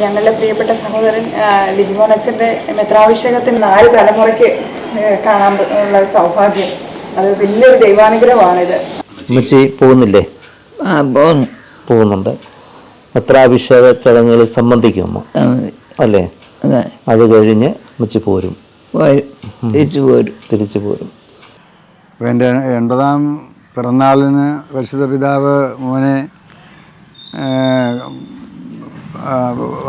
ഞങ്ങളുടെ പ്രിയപ്പെട്ട സഹോദരൻ ലിജിമോൻ അച്ഛന്റെ മെത്രാഭിഷേകത്തിന് നാല് തലമുറയ്ക്ക് കാണാൻ ഉള്ള സൗഭാഗ്യം. അത് വലിയൊരു ദൈവാനുഗ്രഹമാണിത്. അമ്മച്ചി പോകുന്നില്ലേ? ആ പോകുന്നുണ്ട്. പത്രാഭിഷേക ചടങ്ങുകളിൽ സംബന്ധിക്കും അമ്മ. അല്ലേ? അതെ. കഴിഞ്ഞ് അമ്മച്ചി പോരും. തിരിച്ചു പോരും. തിരിച്ചു പോരും. എന്റെ എൺപതാം പിറന്നാളിന് പരിശുദ്ധ പിതാവ് മോനെ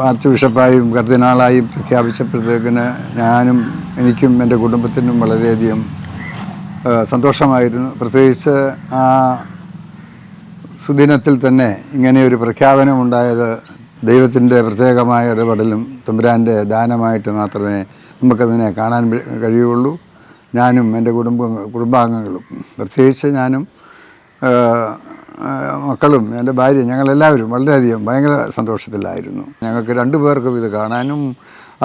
ആർച്ച് ബിഷപ്പായും കർദിനാളായും പ്രഖ്യാപിച്ചപ്പോഴത്തേക്കിന് ഞാനും എനിക്കും എന്റെ കുടുംബത്തിനും വളരെയധികം സന്തോഷമായിരുന്നു. പ്രത്യേകിച്ച് ആ സുദിനത്തിൽ തന്നെ ഇങ്ങനെ ഒരു പ്രഖ്യാപനമുണ്ടായത് ദൈവത്തിന്റെ പ്രത്യേകമായ ഇടപെടലും തുമ്പുരാന്റെ ദാനമായിട്ട് മാത്രമേ നമുക്കതിനെ കാണാൻ കഴിയുള്ളൂ ഞാനും എന്റെ കുടുംബ കുടുംബാംഗങ്ങളും പ്രത്യേകിച്ച് ഞാനും മക്കളും എന്റെ ഭാര്യ ഞങ്ങളെല്ലാവരും വളരെയധികം ഭയങ്കര സന്തോഷത്തിലായിരുന്നു. ഞങ്ങൾക്ക് രണ്ടു പേർക്കും ഇത് കാണാനും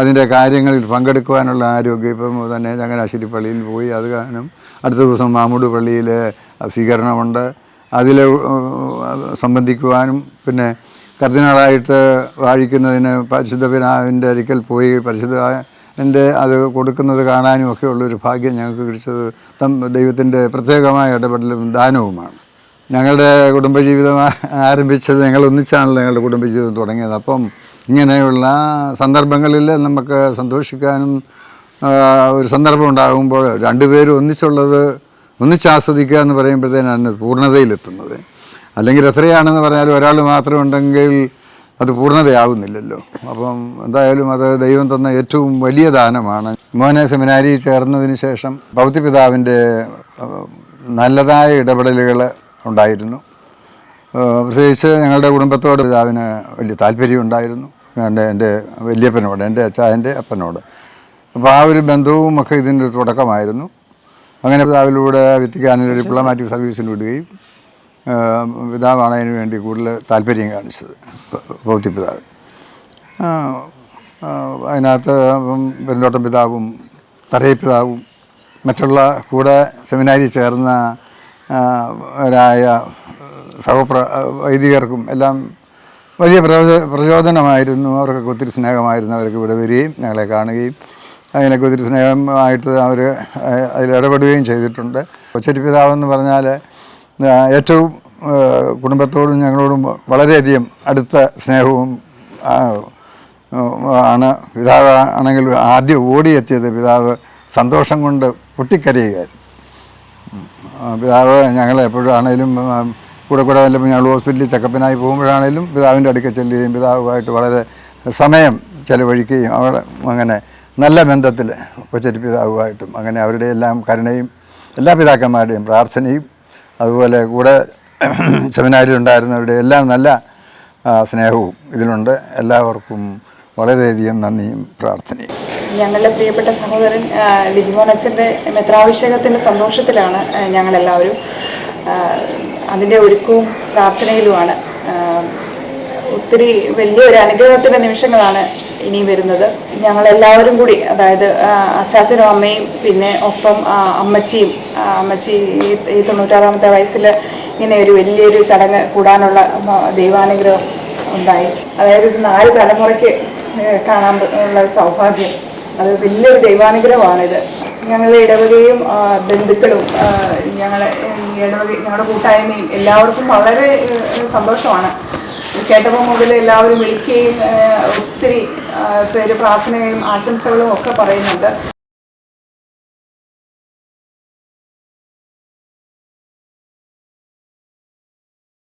അതിന്റെ കാര്യങ്ങളിൽ പങ്കെടുക്കുവാനുള്ള ആരോഗ്യം ഇപ്പം തന്നെ ചങ്ങനാശ്ശേരി പള്ളിയിൽ പോയി അത് കാണും. അടുത്ത ദിവസം മാമൂട് പള്ളിയിൽ സ്വീകരണമുണ്ട്. അതിൽ സംബന്ധിക്കുവാനും പിന്നെ കർദിനാളായിട്ട് വാഴിക്കുന്നതിന് പരിശുദ്ധ പിതാവിന്റെ അരിക്കൽ പോയി പരിശുദ്ധ എന്റെ അത് കൊടുക്കുന്നത് കാണാനും ഒക്കെയുള്ളൊരു ഭാഗ്യം ഞങ്ങൾക്ക് കിടിച്ചത് ദൈവത്തിന്റെ പ്രത്യേകമായ ഇടപെടലും ദാനവുമാണ്. ഞങ്ങളുടെ കുടുംബജീവിതം ആരംഭിച്ചത് ഞങ്ങൾ ഒന്നിച്ചാണല്ലോ ഞങ്ങളുടെ കുടുംബജീവിതം തുടങ്ങിയത്. അപ്പം ഇങ്ങനെയുള്ള സന്ദർഭങ്ങളിൽ നമുക്ക് സന്തോഷിക്കാനും ഒരു സന്ദർഭം ഉണ്ടാകുമ്പോൾ രണ്ടുപേരും ഒന്നിച്ചുള്ളത് ഒന്നിച്ചാസ്വദിക്കുക എന്ന് പറയുമ്പോഴത്തേനാണ് പൂർണതയിലെത്തുന്നത്. അല്ലെങ്കിൽ എത്രയാണെന്ന് പറഞ്ഞാൽ ഒരാൾ മാത്രം ഉണ്ടെങ്കിൽ അത് പൂർണതയാവുന്നില്ലല്ലോ. അപ്പം എന്തായാലും അത് ദൈവം തന്ന ഏറ്റവും വലിയ ദാനമാണ്. മോനെ സെമിനാരിയിൽ ചേർന്നതിന് ശേഷം ഭൗതിപിതാവിന്റെ നല്ലതായ ഇടപെടലുകൾ ഉണ്ടായിരുന്നു. പ്രത്യേകിച്ച് ഞങ്ങളുടെ കുടുംബത്തോട് പിതാവിന് വലിയ താല്പര്യം ഉണ്ടായിരുന്നു. എന്റെ എന്റെ വലിയപ്പനോട് എന്റെ അച്ചായന്റെ അപ്പനോട്. അപ്പോൾ ആ ഒരു ബന്ധവും ഒക്കെ ഇതിന്റെ ഒരു തുടക്കമായിരുന്നു. അങ്ങനെ പിതാവിലൂടെ വിത്തിക്കാനിൽ ഡിപ്ലോമാറ്റിക് സർവീസിന് വിടുകയും പിതാവാണ് അതിന് വേണ്ടി കൂടുതൽ താല്പര്യം കാണിച്ചത് ഭൗതി പിതാവ്. അതിനകത്ത് പെരുന്തോട്ടം പിതാവും തറയി മറ്റുള്ള കൂടെ സെമിനാരി ചേർന്ന രായ സഹപ്ര വൈദികർക്കും എല്ലാം വലിയ പ്രചോദനമായിരുന്നു. അവർക്കൊക്കെ ഒത്തിരി സ്നേഹമായിരുന്നു അവർക്ക് ഇവിടെ വരികയും ഞങ്ങളെ കാണുകയും. അതിനൊക്കെ ഒത്തിരി സ്നേഹമായിട്ട് അവർ അതിൽ ഇടപെടുകയും ചെയ്തിട്ടുണ്ട്. കൊച്ചരി പിതാവെന്ന് പറഞ്ഞാൽ ഏറ്റവും കുടുംബത്തോടും ഞങ്ങളോടും വളരെയധികം അടുത്ത സ്നേഹവും ആണ്. പിതാവ് ആണെങ്കിൽ ആദ്യം ഓടിയെത്തിയത് പിതാവ് സന്തോഷം കൊണ്ട് പൊട്ടിക്കരയുകയായിരുന്നു. പിതാവ് ഞങ്ങൾ എപ്പോഴും ആണെങ്കിലും കൂടെ കൂടെ വല്ലപ്പോൾ ഞങ്ങൾ ഹോസ്പിറ്റലിൽ ചെക്കപ്പിനായി പോകുമ്പോഴാണേലും പിതാവിന്റെ അടുക്കൽ ചെല്ലുകയും പിതാവുമായിട്ട് വളരെ സമയം ചിലവഴിക്കുകയും അവിടെ അങ്ങനെ നല്ല ബന്ധത്തിൽ കൊച്ചരി പിതാവുമായിട്ടും അങ്ങനെ അവരുടെ എല്ലാം കരുണയും എല്ലാ പിതാക്കന്മാരുടെയും പ്രാർത്ഥനയും അതുപോലെ കൂടെ സെമിനാരിൽ ഉണ്ടായിരുന്നവരുടെ എല്ലാം നല്ല സ്നേഹവും ഇതിലുണ്ട്. എല്ലാവർക്കും വളരെയധികം നന്ദിയും പ്രാർത്ഥനയും. ഞങ്ങളുടെ പ്രിയപ്പെട്ട സഹോദരൻ ലിജിമോൻ അച്ഛന്റെ മെത്രാഭിഷേകത്തിന്റെ സന്തോഷത്തിലാണ് ഞങ്ങളെല്ലാവരും അതിന്റെ ഒരുക്കവും പ്രാർത്ഥനയിലുമാണ്. ഒത്തിരി വലിയൊരു അനുഗ്രഹത്തിന്റെ നിമിഷങ്ങളാണ് ഇനി വരുന്നത്. ഞങ്ങളെല്ലാവരും കൂടി അതായത് അച്ചാച്ചനും അമ്മയും പിന്നെ ഒപ്പം അമ്മച്ചിയും അമ്മച്ചി ഈ- തൊണ്ണൂറ്റാറാമത്തെ വയസ്സിൽ ഇങ്ങനെ ഒരു വലിയൊരു ചടങ്ങ് കൂടാനുള്ള ദൈവാനുഗ്രഹം ഉണ്ടായി. അതായത് നാല് തലമുറയ്ക്ക് കാണാൻ ഉള്ള സൗഭാഗ്യം. അത് വലിയൊരു ദൈവാനുഗ്രഹമാണിത്. ഞങ്ങളുടെ ഇടവകയും ബന്ധുക്കളും ഞങ്ങളെ ഇടവക ഞങ്ങളുടെ കൂട്ടായ്മയും എല്ലാവർക്കും വളരെ സന്തോഷമാണ്. കേട്ടപ്പോൾ മുതൽ എല്ലാവരും വിളിക്കുകയും ഒത്തിരി പേര് പ്രാർത്ഥനയും ആശംസകളും ഒക്കെ പറയുന്നുണ്ട്.